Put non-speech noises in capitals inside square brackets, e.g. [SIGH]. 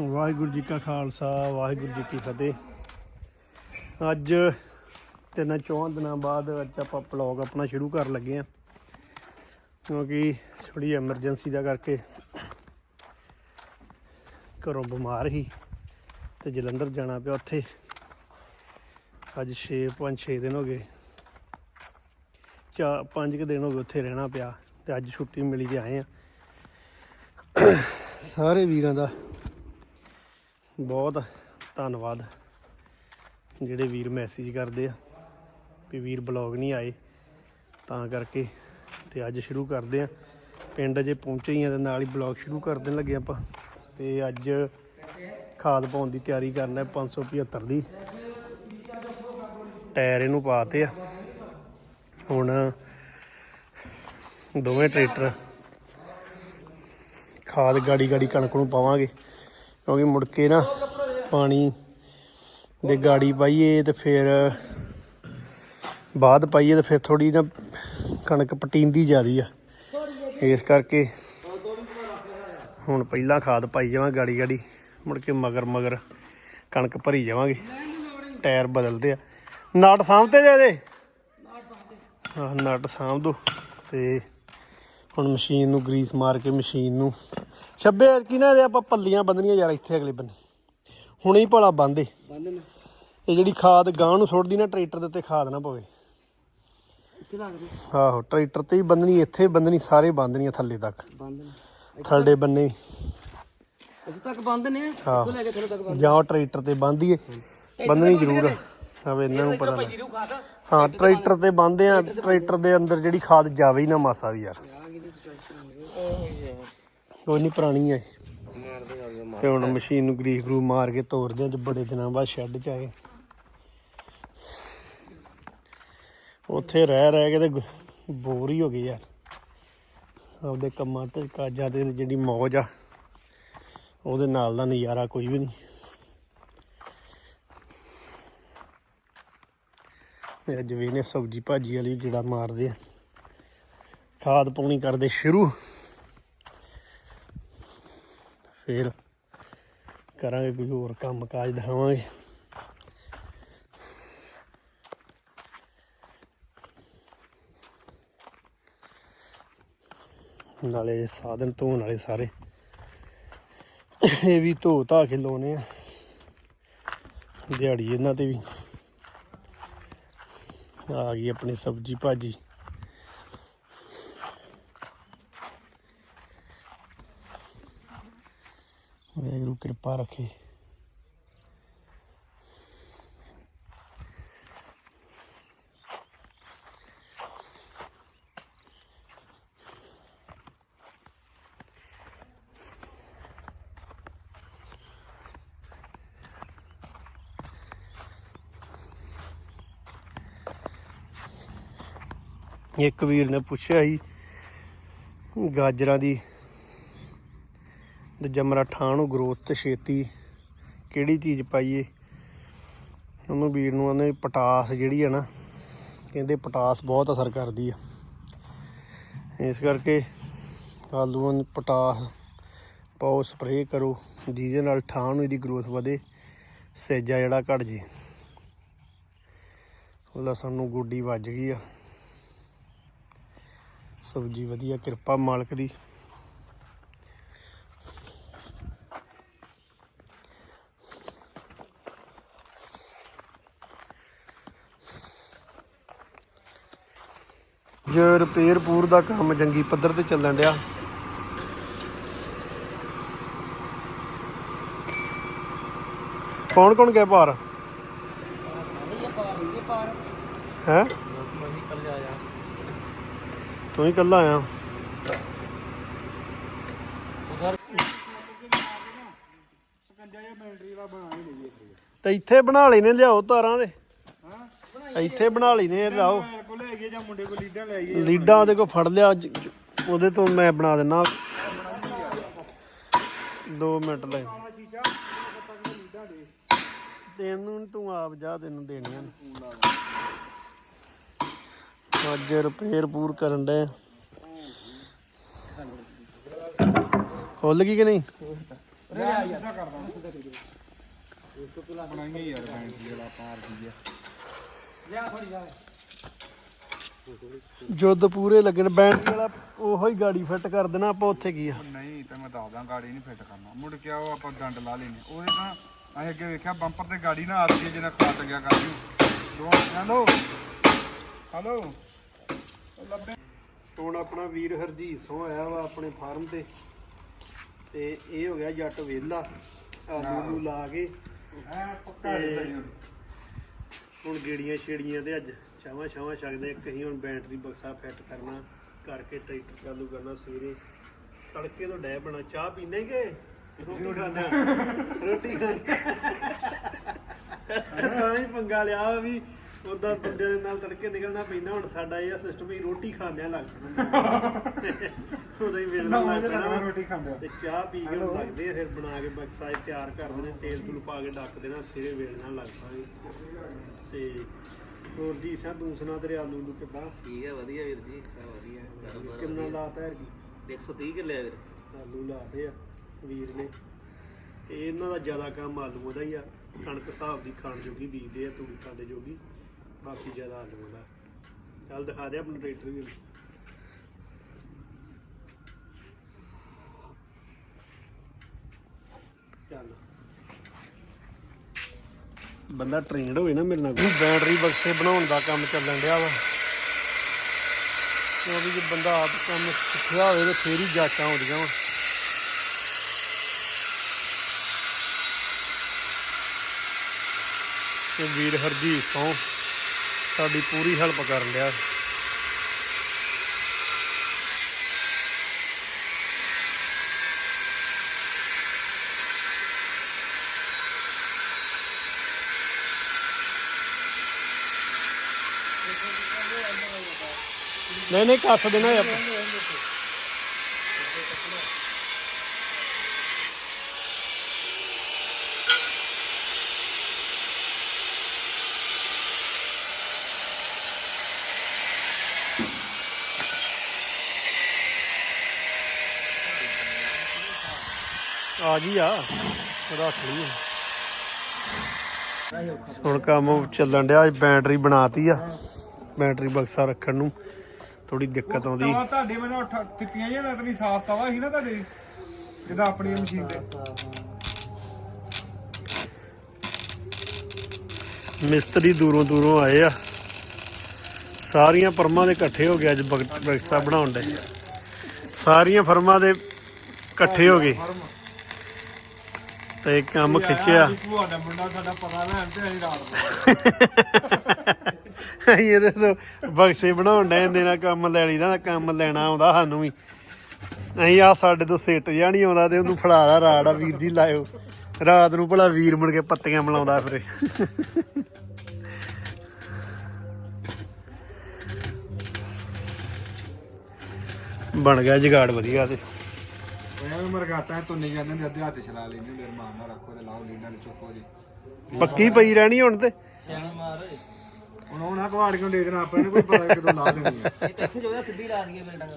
ਵਾਹਿਗੁਰੂ ਜੀ ਕਾ ਖਾਲਸਾ, ਵਾਹਿਗੁਰੂ ਜੀ ਕੀ ਫਤਿਹ। ਅੱਜ ਤਿੰਨ ਚੌਂ ਦਿਨਾਂ ਬਾਅਦ ਅੱਜ ਆਪਾਂ ਬਲੌਗ ਆਪਣਾ ਸ਼ੁਰੂ ਕਰਨ ਲੱਗੇ ਆ ਕਿਉਂਕਿ ਥੋੜੀ ਐਮਰਜੈਂਸੀ ਦਾ ਕਰਕੇ ਘਰੋਂ ਬਿਮਾਰ ਸੀ ਤੇ ਜਲੰਧਰ ਜਾਣਾ ਪਿਆ ਉੱਥੇ। ਅੱਜ 6 5 6 ਦਿਨ ਹੋ ਗਏ। ਚਾ ਪੰਜ ਕੁ ਦਿਨ ਹੋ ਗਏ ਉੱਥੇ ਰਹਿਣਾ ਪਿਆ ਤੇ ਅੱਜ ਛੁੱਟੀ ਮਿਲੀ ਤੇ ਆਏ ਆ ਸਾਰੇ ਵੀਰਾਂ ਦਾ ਬਹੁਤ ਧੰਨਵਾਦ ਜਿਹੜੇ ਵੀਰ ਮੈਸੇਜ ਕਰਦੇ ਆ ਵੀ ਵੀਰ ਬਲੌਗ ਨਹੀਂ ਆਏ। ਤਾਂ ਕਰਕੇ ਤੇ ਅੱਜ ਸ਼ੁਰੂ ਕਰਦੇ ਆ। ਪਿੰਡ ਜੇ ਪਹੁੰਚੇ ਹੀ ਆ ਤੇ ਨਾਲ ਹੀ ਬਲੌਗ ਸ਼ੁਰੂ ਕਰ ਦੇਣ ਲੱਗੇ ਆਪਾਂ। ਤੇ ਅੱਜ ਖਾਦ ਪਾਉਣ ਦੀ ਤਿਆਰੀ ਕਰਨਾ ਹੈ 575 ਦੀ। ਟਾਇਰ ਇਹਨੂੰ ਪਾਤੇ ਆ। ਹੁਣ ਦੋਵੇਂ ਟਰੈਕਟਰ ਖਾਦ ਗਾੜੀ ਗਾੜੀ ਕਣਕ ਨੂੰ ਪਾਵਾਂਗੇ। ਕਿਉਂਕਿ ਮੁੜ ਕੇ ਨਾ ਪਾਣੀ ਦੇ ਗਾੜੀ ਪਾਈਏ ਤੇ ਫਿਰ ਬਾਅਦ ਪਾਈਏ ਤੇ ਫਿਰ ਥੋੜੀ ਨਾ ਕਣਕ ਪਟੀਂਦੀ ਜ਼ਿਆਦੀ ਆ। ਇਸ ਕਰਕੇ ਹੁਣ ਪਹਿਲਾਂ ਖਾਦ ਪਾਈ ਜਾਵਾਂ ਗਾੜੀ ਗਾੜੀ, ਮੁੜ ਕੇ ਮਗਰ ਮਗਰ ਕਣਕ ਭਰੀ ਜਾਵਾਂਗੇ। ਟਾਇਰ ਬਦਲਦੇ ਆ। ਨਾਟ ਸਾਂਭਤੇ ਜੇ ਇਹਦੇ? ਹਾਂ ਨਟ ਸਾਂਭ ਦੋ ਤੇ ਹੁਣ ਮਸ਼ੀਨ ਨੂੰ ਗਰੀਸ ਮਾਰ ਕੇ ਮਸ਼ੀਨ ਨੂੰ ਛੱਬੇ ਕੀ ਨਾ ਇਹਦੇ ਆਪਾਂ ਪੱਲੀਆਂ ਬੰਦਨੀਆਂ ਯਾਰ ਇੱਥੇ ਅਗਲੇ ਬੰਨੇ। ਹੁਣੇ ਹੀ ਭਲਾ ਬੰਦੇ ਇਹ ਜਿਹੜੀ ਖਾਦ ਗਾਂ ਨੂੰ ਸੁੱਟਦੀ ਨਾ ਟਰੈਕਟਰ ਦੇ ਉੱਤੇ ਖਾਦ ਨਾ ਪਵੇ। ਦੇ। ਆਹੋ ਟਰੈਕਟਰ ਤੇ ਹੀ ਬੰਦਨੀ ਇੱਥੇ ਬੰਦਨੀ ਸਾਰੇ ਬੰਦਨੀਆਂ ਥੱਲੇ ਤੱਕ। ਥੱਲੇ ਬੰਨੇ। ਇੱਥੇ ਤੱਕ ਬੰਦ ਨੇ। ਇੱਥੋਂ ਲੈ ਕੇ ਥੱਲੇ ਤੱਕ ਬੰਦ ਜਾਂ ਉਹ ਟਰੈਕਟਰ ਤੇ ਬੰਦੀਏ ਬੰਦਨੀ ਜ਼ਰੂਰ ਆ। ਹਵੇ ਇਹਨਾਂ ਨੂੰ ਪਤਾ ਹਾਂ ਟਰੈਕਟਰ ਤੇ ਬੰਦੇ ਆ ਟਰੈਕਟਰ ਦੇ ਅੰਦਰ ਜਿਹੜੀ ਖਾਦ ਜਾਵੇ ਹੀ ਨਾ ਮਾਸਾ ਵੀ ਯਾਰ। ਕੋਈ ਨਹੀਂ ਪੁਰਾਣੀ ਹੈ ਤੇ ਹੁਣ ਮਸ਼ੀਨ ਨੂੰ ਗਰੀਸ ਗਰੂ ਮਾਰ ਕੇ ਤੋਰਦੇ ਆ ਤੇ ਬੜੇ ਦਿਨਾਂ ਬਾਅਦ ਸ਼ੈੱਡ ਚ ਆਏ ਉੱਥੇ ਰਹਿ ਰਹਿ ਕੇ ਤੇ ਬੋਰ ਹੀ ਹੋ ਗਏ ਯਾਰ। ਆਪਦੇ ਕੰਮਾਂ ਤੇ ਕਾਜਾਂ ਤੇ ਜਿਹੜੀ ਮੌਜ ਆ ਉਹਦੇ ਨਾਲ ਦਾ ਨਜ਼ਾਰਾ ਕੋਈ ਵੀ ਨਹੀਂ ਤੇ ਅੱਜ ਵੀ ਨੇ ਸਬਜੀ ਭਾਜੀ ਵਾਲੀ ਗੇੜਾ ਮਾਰਦੇ ਆ। ਖਾਦ ਪਾਉਣੀ ਕਰਦੇ ਸ਼ੁਰੂ। ਫਿਰ ਕਰਾਂਗੇ ਕੋਈ ਹੋਰ ਕੰਮ ਕਾਜ ਦਿਖਾਵਾਂਗੇ। ਨਾਲੇ ਸਾਧਨ ਧੋਣ ਵਾਲੇ ਸਾਰੇ। ਇਹ ਵੀ ਧੋ ਧਾ ਕੇ ਲਾਉਣੇ ਆ। ਦਿਹਾੜੀ ਇਹਨਾਂ ਤੇ ਵੀ। ਆ ਗਈ ਆਪਣੀ ਸਬਜੀ ਭਾਜੀ। ਵਾਹਿਗੁਰੂ ਕਿਰਪਾ ਰੱਖੇ। ਇੱਕ ਵੀਰ ਨੇ ਪੁੱਛਿਆ ਸੀ ਗਾਜਰਾਂ ਦੀ ਤੇ ਜਮਰਾ ਠਾਂ ਨੂੰ ਗਰੋਥ ਤੇ ਛੇਤੀ ਕਿਹੜੀ ਚੀਜ਼ ਪਾਈਏ? ਉਹਨੂੰ ਵੀਰ ਨੂੰ ਉਹਨੇ ਪਟਾਸ ਜਿਹੜੀ ਆ ਨਾ, ਕਹਿੰਦੇ ਪਟਾਸ ਬਹੁਤ ਅਸਰ ਕਰਦੀ ਆ। ਇਸ ਕਰਕੇ ਆਲੂਆਂ ਨੂੰ ਪਟਾਸ ਪਾਓ ਸਪਰੇਅ ਕਰੋ, ਜਿਹਦੇ ਨਾਲ ਠਾਂ ਨੂੰ ਇਹਦੀ ਗਰੋਥ ਵਧੇ, ਸੇਜਾ ਜਿਹੜਾ ਘਟ ਜੇ। ਲਸਣ ਨੂੰ ਗੋਡੀ ਵੱਜ ਗਈ ਆ। ਸਬਜੀ ਵਧੀਆ, ਕਿਰਪਾ ਮਾਲਕ ਦੀ। ਜੇ ਰਿਪੇਅਰ ਪੂਰ ਦਾ ਕੰਮ ਜੰਗੀ ਪੱਧਰ ਤੇ ਚੱਲਣ ਡਿਆ। ਕੌਣ ਕੌਣ ਗਿਆ ਭਾਰ? ਸਾਰੇ ਪਾਰ ਹੈ? ਕੱਲ ਆਇਆ ਤੂੰ ਹੀ ਇਕੱਲਾ ਆਇਆ। ਤੇ ਇੱਥੇ ਬਣਾ ਲੈਨੇ ਲਿਆਓ ਤਾਰਾਂ ਦੇ। ਇੱਥੇ ਬਣਾ ਲੈਨੇ ਲਿਆਓ। ਲੈ ਗਏ ਜਾਂ ਮੁੰਡੇ ਕੋ ਲੀਡਾਂ ਲੈ ਗਏ ਲੀਡਾਂ ਉਹਦੇ ਕੋ ਫੜ ਲਿਆ ਜ- ਜ- ਉਹਦੇ ਤੋਂ ਮੈਂ ਬਣਾ ਦਿੰਨਾ। 2 ਮਿੰਟ ਲੈ। ਸ਼ੀਸ਼ਾ। ਲੀਡਾਂ ਦੇ ਤੈਨੂੰ ਤੂੰ ਆਪ ਜਾ ਤੈਨੂੰ ਦੇਣੀਆਂ ਨੇ। ਅੱਜ ਰਿਪੇਅਰ ਪੂਰ ਕਰਨ ਦੇ ਖੁੱਲ ਗਈ ਕਿ ਨਹੀਂ? ਬਣਾਈਏ ਯਾਰ। ਬੈਂਡ ਜਿਹੜਾ ਪਾਰ ਦੀ ਹੈ ਲਿਆ ਥੋੜੀ ਜਾ। ਜੁੱਦ ਪੂਰੇ ਲੱਗਣ ਬੈਂਡ ਵਾਲਾ ਉਹੋ ਹੀ ਗਾੜੀ ਫਿੱਟ ਕਰ ਦੇਣਾ ਆਪਾਂ ਉੱਥੇ ਕੀ ਆ? ਨਹੀਂ ਤੇ ਮੈਂ ਦੱਸਦਾ ਗਾੜੀ ਨਹੀਂ ਫਿੱਟ ਕਰਨਾ। ਮੁੜ ਕੇ ਉਹ ਆਪਾਂ ਡੰਡ ਲਾ ਲੈਨੇ ਉਹਦੇ ਤਾਂ ਅਸੀਂ ਅੱਗੇ ਵੇਖਿਆ ਬੰਪਰ ਤੇ ਗਾੜੀ ਨਾ ਆ ਰਹੀ ਜਿਹਨਾਂ ਖਾਤ ਗਿਆ ਕਰ ਦੋ ਹੈਲੋ। ਹੈਲੋ। ਲੱਭੇ ਹੁਣ ਆਪਣਾ ਵੀਰ ਹਰਜੀਤ ਸਿੰਘ ਆਇਆ ਵਾ ਆਪਣੇ ਫਾਰਮ ਤੇ। ਤੇ ਇਹ ਹੋ ਗਿਆ ਜੱਟ ਵੇਲਾ ਆਲੂ ਨੂੰ ਲਾ ਕੇ। ਐ ਪੱਕਾ ਹੁਣ ਗੇੜੀਆਂ ਛੇੜੀਆਂ ਤੇ ਅੱਜ ਚਾਵਾਂ ਛਾਵਾਂ ਛਕਦੇ ਅਸੀਂ ਹੁਣ ਬੈਟਰੀ ਬਕਸਾ ਫਿੱਟ ਕਰਨਾ ਕਰਕੇ ਟਰੈਕਟਰ ਚਾਲੂ ਕਰਨਾ ਸਵੇਰੇ। ਤੜਕੇ ਤੋਂ ਡੈ ਬਣਾ ਚਾਹ ਪੀਨੇ ਕਿ? ਰੋਟੀ ਖਾਂਦੇ ਰੋਟੀ ਖਾਂਦੇ ਤਾਂ ਹੀ ਪੰਗਾ ਲਿਆ ਵਾ ਉਦਾਂ ਬੰਦੇ ਦੇ ਨਾਲ ਤੜਕੇ ਨਿਕਲਣਾ ਪੈਂਦਾ ਹੁਣ ਸਾਡਾ ਇਹ ਸਿਸਟਮ ਹੀ ਰੋਟੀ ਖਾਂਦਿਆਂ ਲੱਗ ਉਦੋਂ ਹੀ ਵੇਲਣਾ ਨਾ ਲੱਗ ਉਹਦੇ ਪੈਣਾ। ਨਾਲ ਰੋਟੀ ਖਾਂਦੇ ਤੇ ਚਾਹ ਪੀ ਕੇ ਲੱਗਦੇ ਆ ਫਿਰ ਬਣਾ ਕੇ ਬਕਸਾ ਤਿਆਰ ਕਰ ਦੇਣੇ ਤੇਲ ਤੂਲ ਪਾ ਕੇ ਡੱਕ ਦੇਣਾ ਸਵੇਰੇ ਵੇਲਣਾ ਲੱਗ ਪਾਂਗੇ ਤੇ ਹੋਰ ਜੀ ਸਾ ਤੂੰ ਸੁਣਾ ਤੇਰੇ ਆਲੂ ਨੂੰ ਕਿੱਦਾਂ? ਠੀਕ ਹੈ ਵਧੀਆ ਵੀਰ ਜੀ ਸਭ ਵਧੀਆ ਕਾਰੋਬਾਰ ਕਿੰਨਾ ਲਾਤਾ ਹੈ ਜੀ? 130 ਕਿੱਲੇ ਆ ਵੀਰ। ਆਲੂ ਲਾਤੇ ਆ ਵੀਰ ਨੇ। ਤੇ ਇਹਨਾਂ ਦਾ ਜ਼ਿਆਦਾ ਕੰਮ ਆਲੂਆਂ ਦਾ ਹੀ ਆ। ਕਣਕ ਹਿਸਾਬ ਦੀ ਖਾਣ ਜੋਗੀ ਬੀਜਦੇ ਆ ਤੂੜੀ ਖਾਂਦੇ ਜੋਗੀ। ਬਾਕੀ ਜ਼ਿਆਦਾ ਆਲੂਆਂ ਦਾ। ਚੱਲ ਦਿਖਾ ਦੇ ਆਪਣਾ ਟਰੈਕਟਰ ਵੀ। ਚੱਲ। ਬੰਦਾ ਟ੍ਰੇਨਡ ਹੋਵੇ ਨਾ ਮੇਰੇ ਨਾਲ। ਬੈਟਰੀ ਬਕਸੇ ਬਣਾਉਣ ਦਾ ਕੰਮ ਚੱਲਣ ਡਿਆ ਵਾ। ਕਿਉਂਕਿ ਜੇ ਬੰਦਾ ਆਪ ਕੰਮ ਸਿੱਖਿਆ ਹੋਵੇ ਤਾਂ ਫੇਰ ਹੀ ਜਾਚਾਂ ਆਉਂਦੀਆਂ ਵਾ। ਤੇ ਵੀਰ ਹਰਜੀਤ ਤੋਂ ਸਾਡੀ ਪੂਰੀ ਹੈਲਪ ਕਰਨ ਡਿਆ। ਨਹੀਂ ਨਹੀਂ, ਕੱਸ ਦੇਣਾ ਹੈ ਆਪਾਂ। ਆ ਗਈ ਆ, ਰੱਖ ਲਈ ਹੁਣ ਕੰਮ ਚੱਲਣ ਡਿਆ, ਅੱਜ ਬੈਟਰੀ ਬਣਾਤੀ ਆ। ਬੈਟਰੀ ਬਕਸਾ ਰੱਖਣ ਨੂੰ। ਥੋੜੀ ਦਿੱਕਤ ਆਉਂਦੀ। ਤਵਾ ਤੁਹਾਡੇ ਮੈਨੂੰ ਟਿੱਪੀਆਂ ਜਿਹਾ ਤਾਂ ਨਹੀਂ ਸਾਫ਼ ਤਵਾ ਸੀ ਨਾ ਤੁਹਾਡੇ ਜਿਹਦਾ ਆਪਣੀ ਮਸ਼ੀਨ ਤੇ। ਮਿਸਤਰੀ ਦੂਰੋਂ ਦੂਰੋਂ ਆਏ ਆ। ਸਾਰੀਆਂ ਫਰਮਾਂ ਦੇ ਇਕੱਠੇ ਹੋ ਗਏ ਅੱਜ ਬਕ- ਬਕਸਾ ਬਣਾਉਣ ਦੇ। ਸਾਰੀਆਂ ਫਰਮਾਂ ਦੇ ਇਕੱਠੇ ਹੋ ਗਏ। ਤੇ ਕੰਮ ਖਿੱਚਿਆ। ਭੂਆ ਦਾ ਮੁੰਡਾ ਸਾਡਾ ਪਤਾ ਲੈਣ ਤੇ ਅਸੀਂ ਰਾਤ ਨੂੰ। [LAUGHS] ਇਹਦੇ ਤੋਂ ਬਕਸੇ ਬਣਾਉਣ ਦੇ ਇਹਦੇ ਨਾਲ ਕੰਮ ਲੈ ਲਈਦਾ ਕੰਮ ਲੈਣਾ ਆਉਂਦਾ ਸਾਨੂੰ ਵੀ। ਅਸੀਂ ਆ ਸਾਡੇ ਤੋਂ ਸਿੱਟ ਨਹੀਂ ਆਉਂਦਾ ਤੇ ਉਹਨੂੰ ਫੜਾ ਲਾ ਰਾੜ ਆ ਵੀਰ ਜੀ ਲਾਇਓ। ਰਾਤ ਨੂੰ ਭਲਾ ਵੀਰ ਮੁੜ ਕੇ ਪੱਤੀਆਂ ਮਲਾਉਂਦਾ ਫਿਰੇ। ਬਣ ਗਿਆ ਜਗਾੜ ਵਧੀਆ ਤੇ। ਐਵੇਂ ਮਰਗਾਟਾ ਤੁੰਨੇ ਜਾਂਦੇ ਨੇ ਅੱਧੇ ਹੱਥ ਚਲਾ ਲੈਂਦੇ ਮੇਰੇ ਮਾਂ ਨਾਲ ਰੱਖੋ ਤੇ ਲਾਓ ਲੀਡਾਂ ਨੂੰ ਚੁੱਕੋ ਜੀ। ਪੱਕੀ ਪਈ ਰਹਿਣੀ ਹੁਣ ਤੇ। ਮਾਰ। ਹੁਣ ਉਹਨਾਂ ਕਵਾੜ ਕਿਉਂ ਦੇ ਦੇਣਾ ਆਪਾਂ ਨੂੰ ਕੋਈ ਪਤਾ ਕਦੋਂ ਲਾ ਦੇਣੀ ਹੈ ਇਹ ਤਾਂ ਜੋ ਸਿੱਧੀ ਲਾ ਦਈਏ ਬਿਲਡਿੰਗ